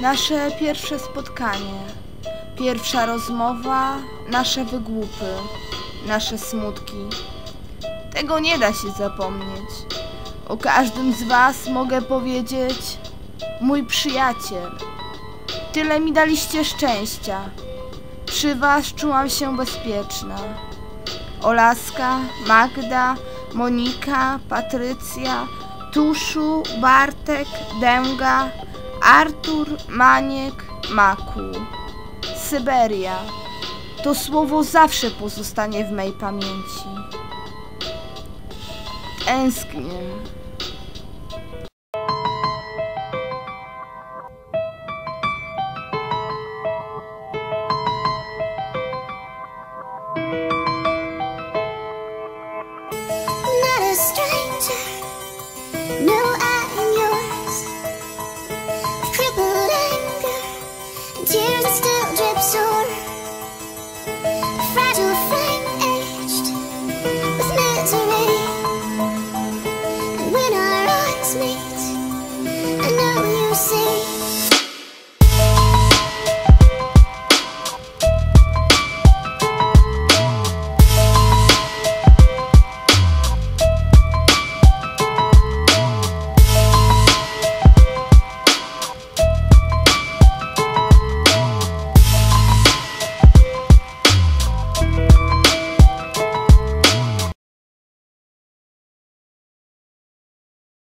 Nasze pierwsze spotkanie, pierwsza rozmowa, nasze wygłupy, nasze smutki. Tego nie da się zapomnieć. O każdym z Was mogę powiedzieć: mój przyjaciel. Tyle mi daliście szczęścia. Przy Was czułam się bezpieczna. Olaska, Magda, Monika, Patrycja, Tuszu, Bartek, Dęga, Artur, Maniek, Maku. Syberia. To słowo zawsze pozostanie w mej pamięci. Tęsknię. tears still drips so